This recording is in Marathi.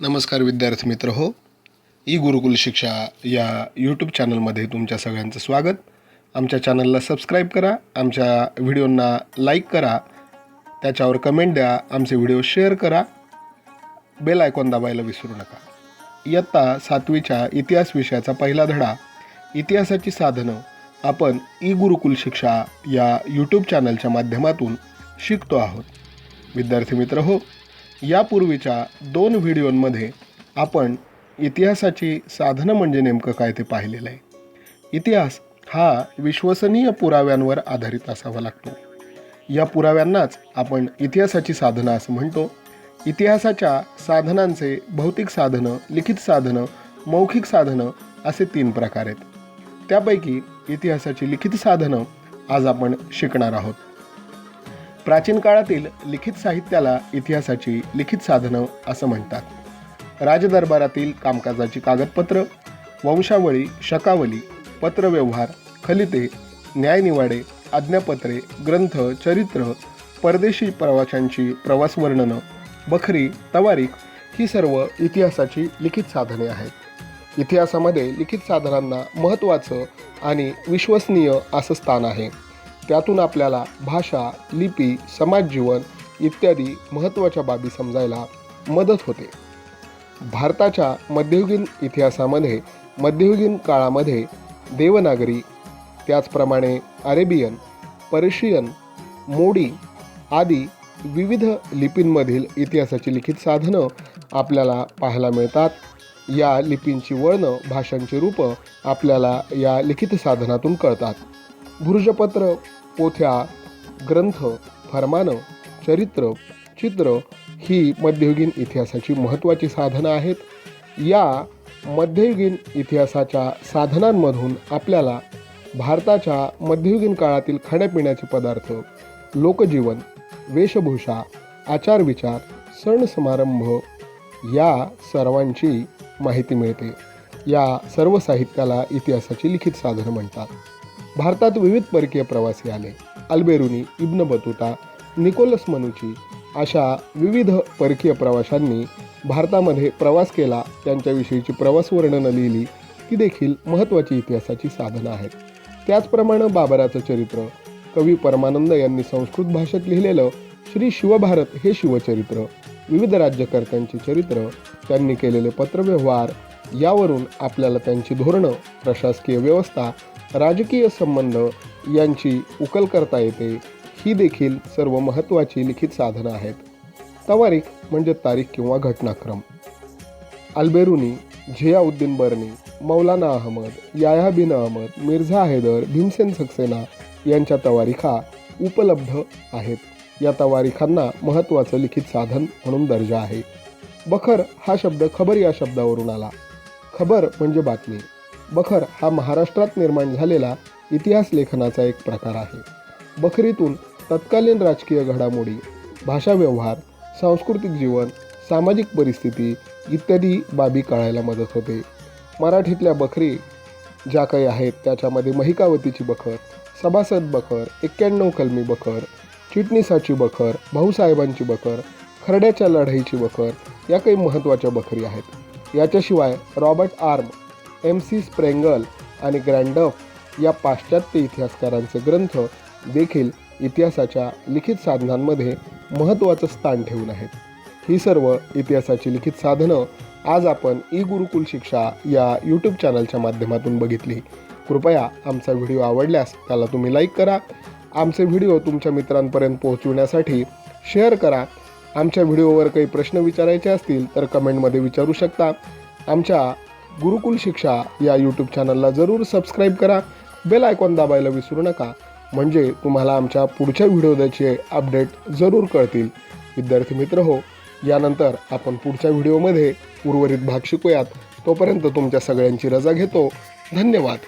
नमस्कार विद्यार्थी मित्र हो. ई गुरुकुल शिक्षा या यूट्यूब चॅनलमध्ये तुमच्या सगळ्यांचं स्वागत. आमच्या चॅनलला सबस्क्राईब करा आमच्या व्हिडिओंना लाईक करा त्याच्यावर कमेंट द्या आमचे व्हिडिओ शेअर करा. बेल आयकॉन दाबायला विसरू नका. इयत्ता सातवीच्या इतिहास विषयाचा पहिला धडा. इतिहासाची साधनं आपण ई गुरुकुल शिक्षा या यूट्यूब चॅनलच्या माध्यमातून शिकतो आहोत. विद्यार्थी मित्र हो यापूर्वीच्या दोन व्हिडिओंमध्ये आपण इतिहासाची साधनं म्हणजे नेमकं काय ते पाहिलेलं आहे. इतिहास हा विश्वसनीय पुराव्यांवर आधारित असावा लागतो. या पुराव्यांनाच आपण इतिहासाची साधनं असं म्हणतो. इतिहासाच्या साधनांचे भौतिक साधनं लिखित साधनं मौखिक साधनं असे तीन प्रकार आहेत. त्यापैकी इतिहासाची लिखित साधनं आज आपण शिकणार आहोत. प्राचीन काळातील लिखित साहित्याला इतिहासाची लिखित साधनं असं म्हणतात. राजदरबारातील कामकाजाची कागदपत्र वंशावळी शकावली पत्रव्यवहार खलिते न्यायनिवाडे आज्ञापत्रे ग्रंथ चरित्र परदेशी प्रवाशांची प्रवास वर्णनं बखरी तवारीख ही सर्व इतिहासाची लिखित साधने आहेत. इतिहासामध्ये लिखित साधनांना महत्त्वाचं आणि विश्वसनीय असं स्थान आहे. त्यातून आपल्याला भाषा लिपी समाजजीवन इत्यादी महत्त्वाच्या बाबी समजायला मदत होते. भारताच्या मध्ययुगीन इतिहासामध्ये मध्ययुगीन काळामध्ये देवनागरी त्याचप्रमाणे अरेबियन पर्शियन मोडी आदी विविध लिपींमधील इतिहासाची लिखित साधनं आपल्याला पाहायला मिळतात. या लिपींची वळणं भाषांची रूपं आपल्याला या लिखित साधनातून कळतात. भुर्जपत्र पोथ्या ग्रंथ फरमानं चरित्र चित्र ही मध्ययुगीन इतिहासाची महत्त्वाची साधनं आहेत. या मध्ययुगीन इतिहासाच्या साधनांमधून आपल्याला भारताच्या मध्ययुगीन काळातील खाण्यापिण्याचे पदार्थ लोकजीवन वेशभूषा आचारविचार सण समारंभ या सर्वांची माहिती मिळते. या सर्व साहित्याला इतिहासाची लिखित साधनं म्हणतात. भारतात विविध परकीय प्रवासी आले. अल्बेरुनी इब्न बतुता निकोलस मनुची अशा विविध परकीय प्रवाशांनी भारतामध्ये प्रवास केला. त्यांच्याविषयीची प्रवास वर्णनं लिहिली ती देखील महत्त्वाची इतिहासाची साधनं आहेत. त्याचप्रमाणे बाबराचं चरित्र कवी परमानंद यांनी संस्कृत भाषेत लिहिलेलं श्री शिवभारत हे शिवचरित्र विविध राज्यकर्त्यांची चरित्र त्यांनी केलेले पत्रव्यवहार यावरून आपल्याला त्यांची धोरणं प्रशासकीय व्यवस्था राजकीय संबंध यांची उकल करता येते ही देखील सर्व महत्त्वाची लिखित साधनं आहेत. तवारीख म्हणजे तारीख किंवा घटनाक्रम. अल्बेरुनी झियाउद्दीन बर्नी मौलाना अहमद याया बिन अहमद मिर्झा हैदर भीमसेन सक्सेना यांच्या तवारीखा उपलब्ध आहेत. या तवारीखांना महत्त्वाचं लिखित साधन म्हणून दर्जा आहे. बखर हा शब्द खबर या शब्दावरून आला. खबर म्हणजे बातमी. बखर हा महाराष्ट्रात निर्माण झालेला इतिहास लेखनाचा एक प्रकार आहे. बखरीतून तत्कालीन राजकीय घडामोडी भाषा व्यवहार सांस्कृतिक जीवन सामाजिक परिस्थिती इत्यादी बाबी कळायला मदत होते. मराठीतल्या बखरी ज्या काही आहेत त्याच्यामध्ये महिकावतीची बखर सभासद बखर एक्क्याण्णव कलमी बखर चिटणीसाची बखर भाऊसाहेबांची बखर खरड्याच्या लढाईची बखर या काही महत्त्वाच्या बखरी आहेत. याच्याशिवाय Robert Orme M C Sprengel आणि ग्रँडफ या पाश्चात्य इतिहासकारांचे ग्रंथ देखील इतिहासाच्या लिखित साधनांमध्ये महत्त्वाचं स्थान ठेवून आहेत. ही सर्व इतिहासाची लिखित साधनं आज आपण ई गुरुकुल शिक्षा या यूट्यूब चॅनलच्या माध्यमातून बघितली. कृपया आमचा व्हिडिओ आवडल्यास त्याला तुम्ही लाईक करा. आमचे व्हिडिओ तुमच्या मित्रांपर्यंत पोहोचविण्यासाठी शेअर करा. आमच्या व्हिडिओवर काही प्रश्न विचारायचे असतील तर कमेंटमध्ये विचारू शकता. आमच्या गुरुकुल शिक्षा या यूट्यूब चॅनलला जरूर सबस्क्राईब करा. बेल आयकॉन दाबायला विसरू नका. म्हणजे तुम्हाला आमच्या पुढच्या व्हिडिओचे अपडेट जरूर कळतील. विद्यार्थी मित्र हो यानंतर आपण पुढच्या व्हिडिओमध्ये उर्वरित भाग शिकूयात. तोपर्यंत तुमच्या सगळ्यांची रजा घेतो. धन्यवाद.